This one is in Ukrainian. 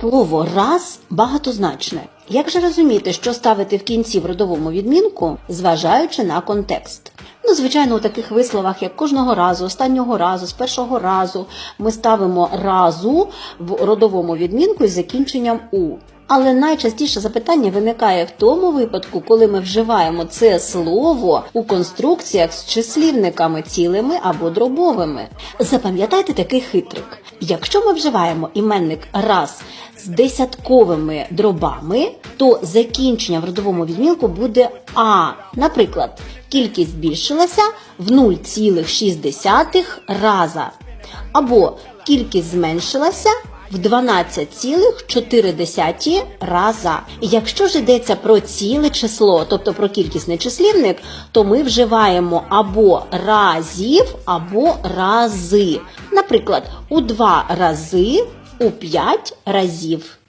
Слово раз багатозначне. Як же розуміти, що ставити в кінці в родовому відмінку, зважаючи на контекст? Ну, звичайно, у таких висловах, як кожного разу, останнього разу, з першого разу, ми ставимо разу в родовому відмінку із закінченням у. Але найчастіше запитання виникає в тому випадку, коли ми вживаємо це слово у конструкціях з числівниками цілими або дробовими. Запам'ятайте такий хитрик. Якщо ми вживаємо іменник раз з десятковими дробами, то закінчення в родовому відмінку буде а. Наприклад, кількість збільшилася в 0,6 раза. Або кількість зменшилася в 12,4 раза. Якщо ж йдеться про ціле число, тобто про кількісний числівник, то ми вживаємо або разів, або рази. Наприклад, у 2 рази, у 5 разів.